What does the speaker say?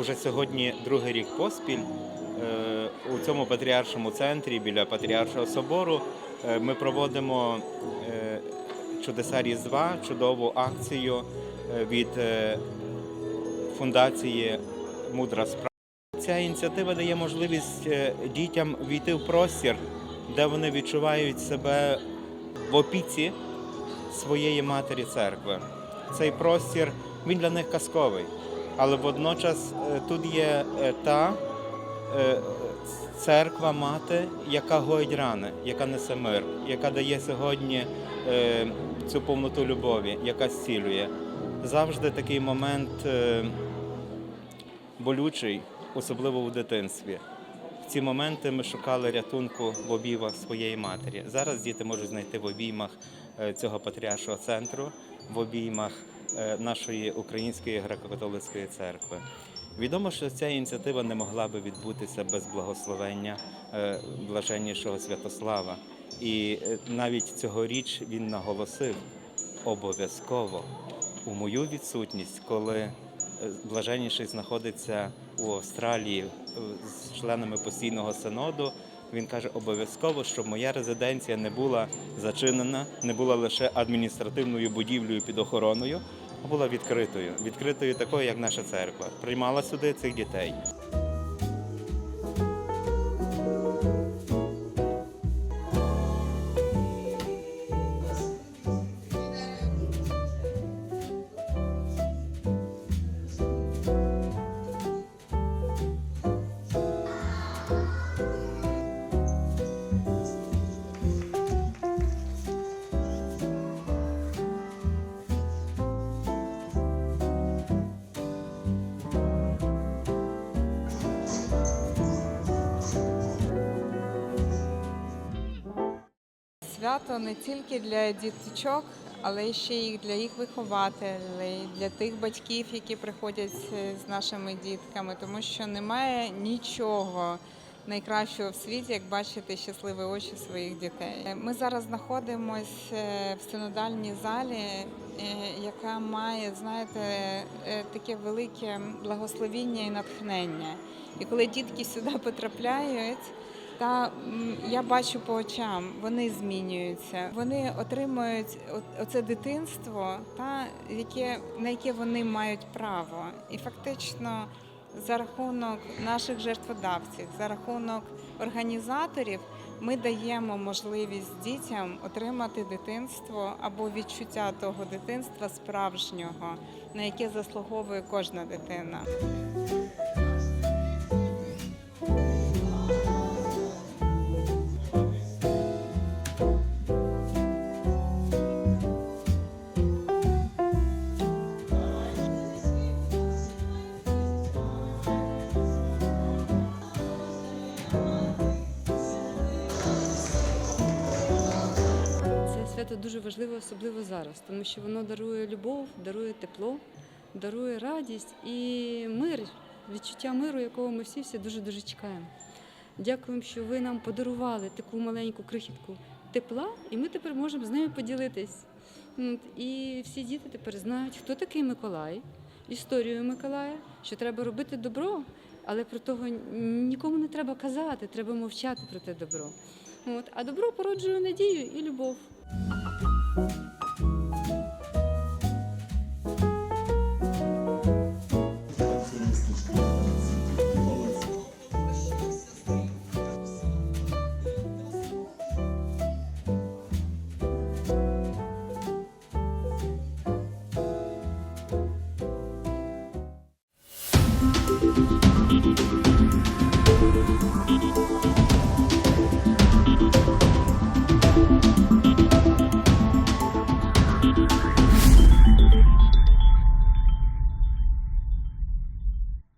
уже сьогодні другий рік поспіль е, у цьому патріаршому центрі біля Патріаршого собору е, ми проводимо е, чудеса Різдва, чудову акцію від фундації Мудра справа. Ця ініціатива дає можливість дітям війти в простір, де вони відчувають себе в опіці своєї матері церкви. Цей простір він для них казковий, але водночас е, тут є е, та е, церква мати, яка гоїть рани, яка несе мир, яка дає сьогодні цю повноту любові, яка зцілює. Завжди такий момент болючий, особливо у дитинстві. В ці моменти ми шукали рятунку в обіймах своєї матері. Зараз діти можуть знайти в обіймах цього патріаршого центру, в обіймах нашої української греко-католицької церкви. Відомо, що ця ініціатива не могла би відбутися без благословення е, блаженнішого Святослава. І е, навіть цьогоріч він наголосив обов'язково у мою відсутність, коли е, блаженніший знаходиться у Австралії е, з членами постійного синоду. Він каже, обов'язково, щоб моя резиденція не була зачинена, не була лише адміністративною будівлею під охороною, була відкритою, відкритою такою, як наша церква. Приймала сюди цих дітей. Свято не тільки для діточок, але ще й для їх вихователей, для тих батьків, які приходять е, з нашими дітками, тому що немає нічого найкращого в світі, як бачити щасливі очі своїх дітей. Е, Ми зараз знаходимося в синодальній залі, е, яка має, знаєте, е, таке велике благословіння і натхнення. І коли дітки сюди потрапляють. Та я бачу по очам, вони змінюються. Вони отримують оце дитинство, та яке на яке вони мають право. І фактично за рахунок наших жертводавців, за рахунок організаторів, ми даємо можливість дітям отримати дитинство або відчуття того дитинства справжнього, на яке заслуговує кожна дитина. Свято дуже важливе, особливо зараз, тому що воно дарує любов, дарує тепло, дарує радість і мир, відчуття миру, якого ми всі всі дуже дуже чекаємо. Дякуємо, що ви нам подарували таку маленьку крихітку тепла, і ми тепер можемо з нею поділитись. І всі діти тепер знають, хто такий Миколай, історію Миколая, що треба робити добро, але про того нікому не треба казати, треба мовчати про те добро. От, а добро породжує надію і любов.